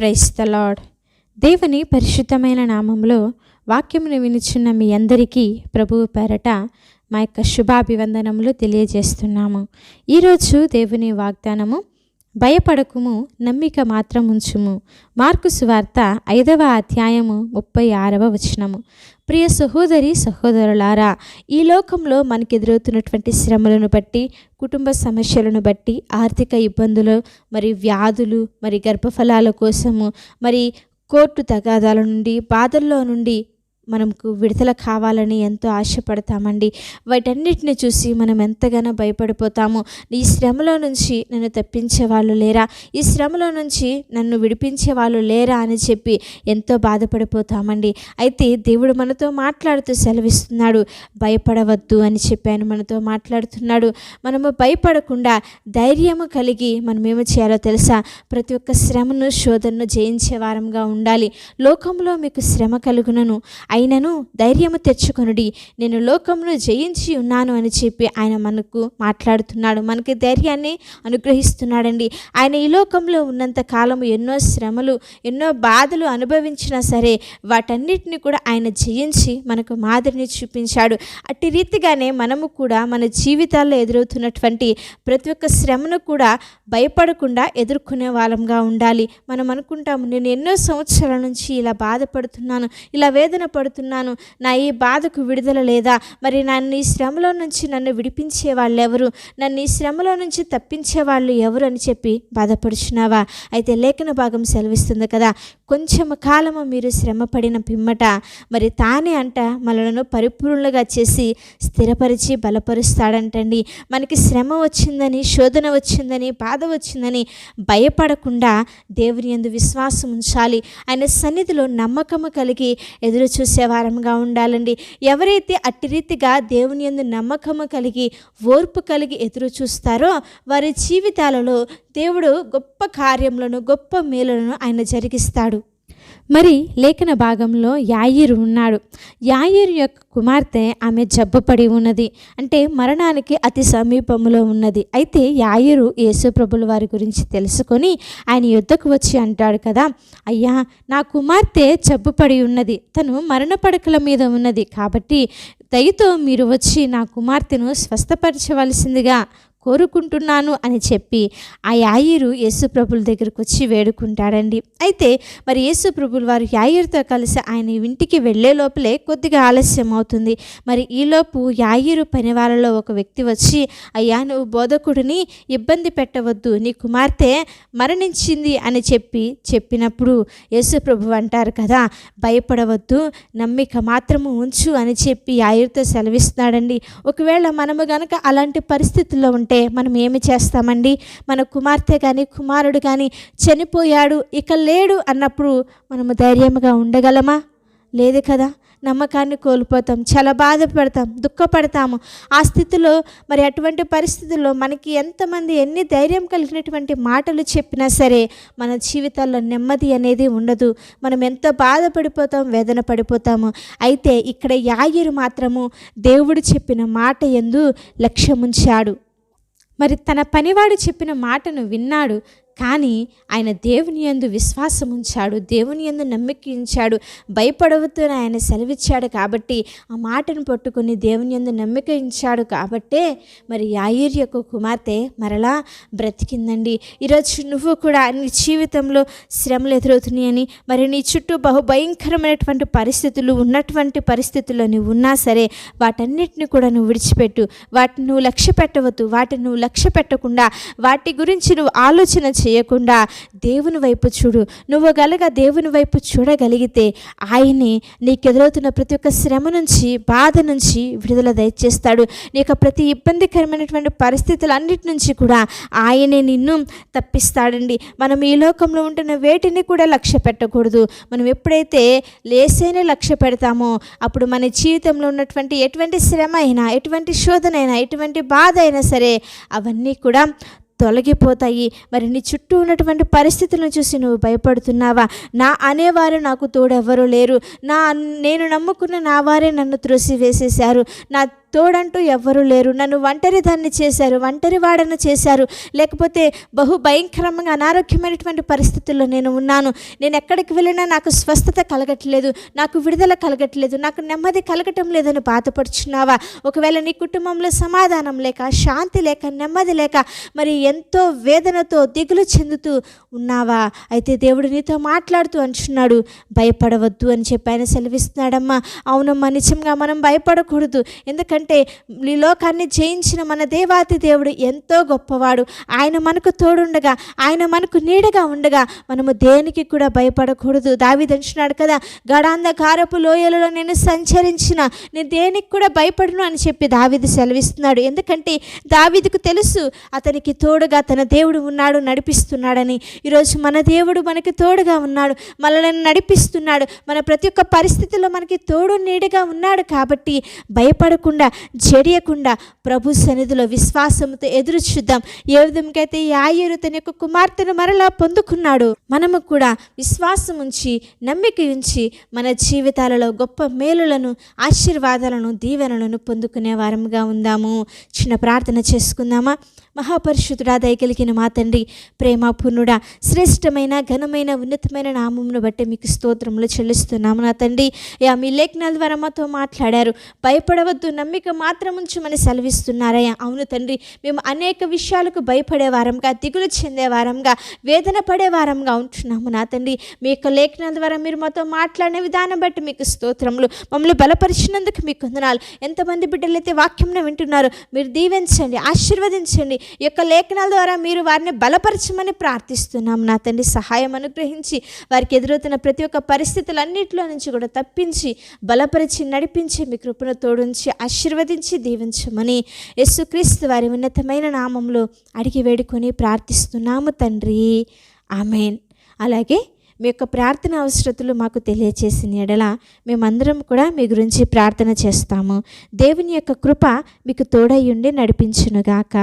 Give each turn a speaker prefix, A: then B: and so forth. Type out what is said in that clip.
A: Price the lord దేవుని పరిశుద్ధమైన నామంలో వాక్యమును వినిచున్న మీ అందరికీ ప్రభువు పేరట మా యొక్క శుభాభివందనములు తెలియజేస్తున్నాము. ఈరోజు దేవుని వాగ్దానము భయపడకుము నమ్మిక మాత్రం ఉంచుము. మార్కు సువార్త ఐదవ అధ్యాయము ముప్పై ఆరవ వచనము. ప్రియ సహోదరి సహోదరులారా ఈ లోకంలో మనకు ఎదురవుతున్నటువంటి శ్రమలను బట్టి కుటుంబ సమస్యలను బట్టి ఆర్థిక ఇబ్బందులు మరి వ్యాధులు మరి గర్భఫలాల కోసము మరి కోర్టు తగాదాల నుండి బాధల్లో నుండి మనకు విడుదల కావాలని ఎంతో ఆశపడతామండి. వాటన్నిటిని చూసి మనం ఎంతగానో భయపడిపోతాము. ఈ శ్రమలో నుంచి నన్ను తప్పించే వాళ్ళు లేరా? ఈ శ్రమలో నుంచి నన్ను విడిపించే వాళ్ళు లేరా అని చెప్పి ఎంతో బాధపడిపోతామండి. అయితే దేవుడు మనతో మాట్లాడుతూ సెలవిస్తున్నాడు. భయపడవద్దు అని చెప్పి ఆయన మనతో మాట్లాడుతున్నాడు. మనము భయపడకుండా ధైర్యము కలిగి మనం ఏమి చేయాలో తెలుసా? ప్రతి ఒక్క శ్రమను శోధనను జయించే వారంగా ఉండాలి. లోకంలో మీకు శ్రమ కలుగునను. అయినను ధైర్యము తెచ్చుకొనుడి. నేను లోకమును జయించి ఉన్నాను అని చెప్పి ఆయన మనకు మాట్లాడుతున్నాడు. మనకి ధైర్యాన్ని అనుగ్రహిస్తున్నాడండి. ఆయన ఈ లోకంలో ఉన్నంత కాలము ఎన్నో శ్రమలు ఎన్నో బాధలు అనుభవించినా సరే వాటన్నిటిని కూడా ఆయన జయించి మనకు మాదిరిని చూపించాడు. అట్టి రీతిగానే మనము కూడా మన జీవితాల్లో ఎదురవుతున్నటువంటి ప్రతి ఒక్క శ్రమను కూడా భయపడకుండా ఎదుర్కొనే వాళ్ళంగా ఉండాలి. మనం అనుకుంటాము నేను ఎన్నో సంవత్సరాల నుంచి ఇలా బాధపడుతున్నాను ఇలా వేదన పడుతున్నాను నా ఈ బాధకు విడుదల లేదా? మరి నన్ను ఈ శ్రమలో నుంచి నన్ను విడిపించే వాళ్ళు ఎవరు నన్ను ఈ శ్రమలో నుంచి తప్పించే వాళ్ళు ఎవరు అని చెప్పి బాధపడుచున్నావా? అయితే లేఖన భాగం సెలవిస్తుంది కదా. కొంచెం కాలము మీరు శ్రమ పడిన పిమ్మట మరి తానే అంట మనలను పరిపూర్ణులుగా చేసి స్థిరపరిచి బలపరుస్తాడంటండి. మనకి శ్రమ వచ్చిందని శోధన వచ్చిందని బాధ వచ్చిందని భయపడకుండా దేవుని యందు విశ్వాసం ఉంచాలి. ఆయన సన్నిధిలో నమ్మకము కలిగి ఎదురు చూసేవారంగా ఉండాలండి. ఎవరైతే అట్టి రీతిగా దేవుని యందు నమ్మకము కలిగి ఓర్పు కలిగి ఎదురు చూస్తారో వారి జీవితాలలో దేవుడు గొప్ప కార్యములను గొప్ప మేలులను ఆయన జరిగిస్తాడు. మరి లేఖన భాగంలో యాయిరు ఉన్నాడు. యాయిరు యొక్క కుమార్తె ఆమె జబ్బుపడి ఉన్నది. అంటే మరణానికి అతి సమీపంలో ఉన్నది. అయితే యాయిరు యేసుప్రభుల వారి గురించి తెలుసుకొని ఆయన యుద్ధకు వచ్చి అంటాడు కదా అయ్యా నా కుమార్తె జబ్బుపడి ఉన్నది. తను మరణ పడకల మీద ఉన్నది. కాబట్టి దయతో మీరు వచ్చి నా కుమార్తెను స్వస్థపరచవలసిందిగా కోరుకుంటున్నాను అని చెప్పి ఆ యాయిరు యేసుప్రభుల దగ్గరకు వచ్చి వేడుకుంటాడండి. అయితే మరి యేసుప్రభులు వారు యాయిరుతో కలిసి ఆయన ఇంటికి వెళ్ళే లోపలే కొద్దిగా ఆలస్యం అవుతుంది మరి ఈలోపు యాయిరు పని వాళ్ళలో ఒక వ్యక్తి వచ్చి అయ్యా నువ్వు బోధకుడిని ఇబ్బంది పెట్టవద్దు. నీ కుమార్తె మరణించింది అని చెప్పి చెప్పినప్పుడు యేసుప్రభు అంటారు కదా భయపడవద్దు. నమ్మిక మాత్రము ఉంచు అని చెప్పి యాయిరుతో సెలవిస్తున్నాడండి. ఒకవేళ మనము గనక అలాంటి పరిస్థితుల్లో ఉంటే ఉంటే మనం ఏమి చేస్తామండి? మన కుమార్తె కానీ కుమారుడు కానీ చనిపోయాడు ఇక లేడు అన్నప్పుడు మనము ధైర్యంగా ఉండగలమా? లేదు కదా? నమ్మకాన్ని కోల్పోతాం చాలా బాధపడతాం దుఃఖపడతాము. ఆ స్థితిలో మరి అటువంటి పరిస్థితుల్లో మనకి ఎంతమంది ఎన్ని ధైర్యం కలిగినటువంటి మాటలు చెప్పినా సరే మన జీవితాల్లో నెమ్మది అనేది ఉండదు. మనం ఎంత బాధపడిపోతాం వేదన పడిపోతాము. అయితే ఇక్కడ యాయిరు మాత్రము దేవుడు చెప్పిన మాట ఎందు లక్ష్యముంచాడు. మరి తన పనివాడు చెప్పిన మాటను విన్నాడు. కానీ ఆయన దేవుని యందు విశ్వాసం ఉంచాడు దేవుని యందు నమ్మిక ఉంచాడు ఆయన సెలవిచ్చాడు కాబట్టి ఆ మాటను పట్టుకుని దేవుని యందు నమ్మిక ఉంచాడు కాబట్టే మరి యాయిర్ యొక్క కుమార్తె మరలా బ్రతికిందండి. ఈరోజు నువ్వు కూడా నీ జీవితంలో శ్రమలు ఎదురవుతున్నాయని మరి నీ చుట్టూ బహు భయంకరమైనటువంటి పరిస్థితులు ఉన్నటువంటి పరిస్థితుల్లో నువ్వు ఉన్నా సరే వాటన్నిటిని కూడా నువ్వు విడిచిపెట్టు. వాటిని నువ్వు లక్ష్య పెట్టవద్దు వాటిని నువ్వు లక్ష్య పెట్టకుండా వాటి గురించి నువ్వు ఆలోచన చేయకుండా దేవుని వైపు చూడు. నువ్వు గలగా దేవుని వైపు చూడగలిగితే ఆయనే నీకు ఎదురవుతున్న ప్రతి ఒక్క శ్రమ నుంచి బాధ నుంచి విడుదల దయచేస్తాడు. నీకు ప్రతి ఇబ్బందికరమైనటువంటి పరిస్థితులన్నిటి నుంచి కూడా ఆయనే నిన్ను తప్పిస్తాడండి. మనం ఈ లోకంలో ఉంటున్న వేటిని కూడా లక్ష్య పెట్టకూడదు. మనం ఎప్పుడైతే లేసేనే లక్ష్య పెడతామో అప్పుడు మన జీవితంలో ఉన్నటువంటి ఎటువంటి శ్రమ అయినా ఎటువంటి శోధన అయినా ఎటువంటి బాధ అయినా సరే అవన్నీ కూడా తొలగిపోతాయి. మరి నీ చుట్టూ ఉన్నటువంటి పరిస్థితులను చూసి నువ్వు భయపడుతున్నావా? నా అనేవారు నాకు తోడెవ్వరూ లేరు. నా నేను నమ్ముకున్న నా వారే నన్ను త్రోసి వేసేశారు నా తోడంటూ ఎవ్వరూ లేరు. నన్ను ఒంటరి దాన్ని చేశారు ఒంటరి వాడను చేశారు. లేకపోతే బహు భయంకరంగా అనారోగ్యమైనటువంటి పరిస్థితుల్లో నేను ఉన్నాను. నేను ఎక్కడికి వెళ్ళినా నాకు స్వస్థత కలగట్లేదు నాకు విడుదల కలగట్లేదు నాకు నెమ్మది కలగటం లేదని బాధపడుచున్నావా? ఒకవేళ నీ కుటుంబంలో సమాధానం లేక శాంతి లేక నెమ్మది లేక మరి ఎంతో వేదనతో దిగులు చెందుతూ ఉన్నావా? అయితే దేవుడు నీతో మాట్లాడుతూ అంటున్నాడు భయపడవద్దు అని చెప్పి ఆయన సెలవిస్తున్నాడమ్మా. అవునమ్మా నిజంగా మనం భయపడకూడదు. ఎందుకంటే ఈ లోకాన్ని జయించిన మన దేవాతి దేవుడు ఎంతో గొప్పవాడు. ఆయన మనకు తోడుండగా ఆయన మనకు నీడగా ఉండగా మనము దేనికి కూడా భయపడకూడదు. దావిదంచున్నాడు కదా గడాంధకారపు లోయలలో నేను సంచరించిన నేను దేనికి కూడా భయపడను అని చెప్పి దావిది సెలవిస్తున్నాడు. ఎందుకంటే దావిదికు తెలుసు అతనికి తోడుగా తన దేవుడు ఉన్నాడు నడిపిస్తున్నాడని. ఈరోజు మన దేవుడు మనకి తోడుగా ఉన్నాడు మనల్ని నడిపిస్తున్నాడు. మన ప్రతి ఒక్క పరిస్థితిలో మనకి తోడు నీడగా ఉన్నాడు కాబట్టి భయపడకుండా జడియకుండా ప్రభు సన్నిధిలో విశ్వాసంతో ఎదురు చూద్దాం. ఏ విధంకైతే ఆయురు తన యొక్క కుమార్తెను మరలా పొందుకున్నాడు మనము కూడా విశ్వాసం ఉంచి నమ్మిక ఉంచి మన జీవితాలలో గొప్ప మేలులను ఆశీర్వాదాలను దీవెనలను పొందుకునే వారముగా ఉందాము. చిన్న ప్రార్థన చేసుకుందామా? మహాపరిశుద్ధుడా దయగలిగిన మా తండ్రి ప్రేమాపూర్ణుడా శ్రేష్టమైన ఘనమైన ఉన్నతమైన నామమును బట్టి మీకు స్తోత్రములు చెల్లిస్తున్నాము నా తండ్రి. యా మీ లేఖనాల ద్వారా మాతో మాట్లాడారు. భయపడవద్దు నమ్మిక మాత్రం ఉంచమని సెలవిస్తున్నారయ్యా. అవును తండ్రి మేము అనేక విషయాలకు భయపడే వారంగా దిగులు చెందే వారంగా వేదన పడే వారంగా ఉంటున్నాము నా తండ్రి. మీ యొక్క లేఖనాల ద్వారా మీరు మాతో మాట్లాడిన విధానం బట్టి మీకు స్తోత్రములు. మమ్మల్ని బలపరిచినందుకు మీకు వందనాలు. ఎంతమంది బిడ్డలైతే వాక్యంను వింటున్నారు మీరు దీవించండి ఆశీర్వదించండి. ఈ యొక్క లేఖనాల ద్వారా మీరు వారిని బలపరచమని ప్రార్థిస్తున్నాం నా తండ్రి సహాయం అనుగ్రహించి వారికి ఎదురవుతున్న ప్రతి ఒక్క పరిస్థితులన్నింటిలో నుంచి కూడా తప్పించి బలపరిచి నడిపించి మీ కృపను తోడుంచి ఆశీర్వదించి దీవించమని యేసుక్రీస్తు వారి ఉన్నతమైన నామంలో అడిగి వేడుకొని ప్రార్థిస్తున్నాము తండ్రి. ఆమెన్. అలాగే మీ యొక్క ప్రార్థన అవసరతలు మాకు తెలియచేసిన ఎడల మేమందరం కూడా మీ గురించి ప్రార్థన చేస్తాము. దేవుని యొక్క కృప మీకు తోడై ఉండి నడిపించునుగాక.